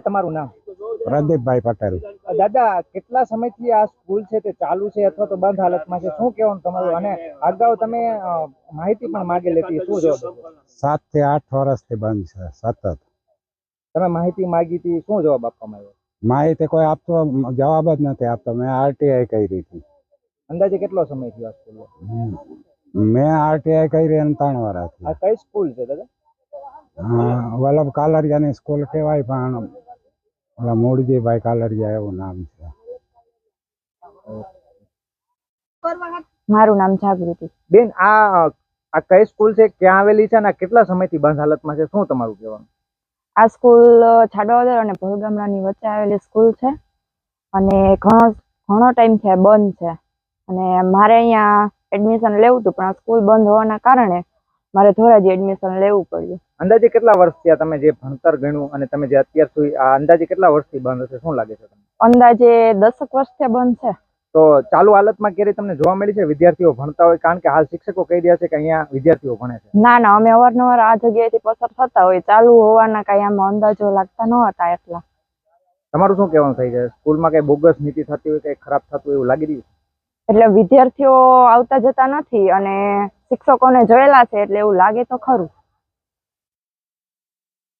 તમારું નામ? પ્રદીપભાઈ પટેલ. દાદા કેટલા સમયથી આ સ્કૂલ છે તે ચાલુ છે અથવા તો બંધ હાલતમાં છે? શું કહેવાનું તમારું? અને અગાઉ તમે માહિતી પણ માંગેલી હતી શું જવાબ સાતથી આઠ વર્ષથી બંધ છે સતત. તમે માહિતી માગી હતી શું જવાબ આપવામાં આવ્યો? માહિતી કોઈ આપતો જવાબ જ નથી આપતો. મેં આરટીઆઈ કરી હતી. અંદાજે કેટલો સમય થયો આ સ્કૂલ મેં આરટીઆઈ કરી અને ત્રણ વર્ષ આ કઈ સ્કૂલ છે દાદા? વલ્લભ કાલરિયાની સ્કૂલ કહેવાય પણ ઓલા મૂળજીભાઈ કાલડિયા એવું નામ છે. મારું નામ જાગૃતિ. બેન આ આ કઈ સ્કૂલ છે? ક્યાં આવેલી છે? અને કેટલા સમયથી બંધ હાલતમાં છે? શું તમારું કહેવાનું? આ સ્કૂલ છાડવાદર અને ભોલગામડાની વચ્ચે આવેલી સ્કૂલ છે. અને ઘણો ઘણો ટાઈમ છે બંધ છે. અને મારે અહીંયા એડમિશન લેવું હતું પણ આ સ્કૂલ બંધ હોવાના કારણે મારે ધોરાજી એડમિશન લેવું પડ્યું. અંદાજે કેટલા વર્ષ થયા તમે જે ભણતર ગણ્યું અને તમે જે અત્યાર સુધી આ અંદાજે કેટલા વર્ષથી બંધ હશે? શું લાગે છે તમને? અંદાજે દસક વર્ષથી બંધ છે. તો ચાલુ હાલતમાં ક્યારે તમને જોવા મળી છે? વિદ્યાર્થીઓ ભણતા હોય કારણ કે હાલ શિક્ષકો કહી રહ્યા છે કે અહીંયા વિદ્યાર્થીઓ ભણે છે. ના ના અમે અવારનવાર આ જગ્યાએથી પસાર થતા હોય ચાલુ હોવાના કાંઈ આમાં અંદાજો લાગતા ન હતા એટલા. તમારું શું કહેવાનું થઈ જાય સ્કૂલમાં કઈ બોગસ નીતિ થતી હોય કઈ ખરાબ થતું એવું લાગી રહ્યું એટલે વિદ્યાર્થીઓ આવતા જતા નથી અને શિક્ષકોને જોયેલા છે એટલે એવું લાગે તો ખરું.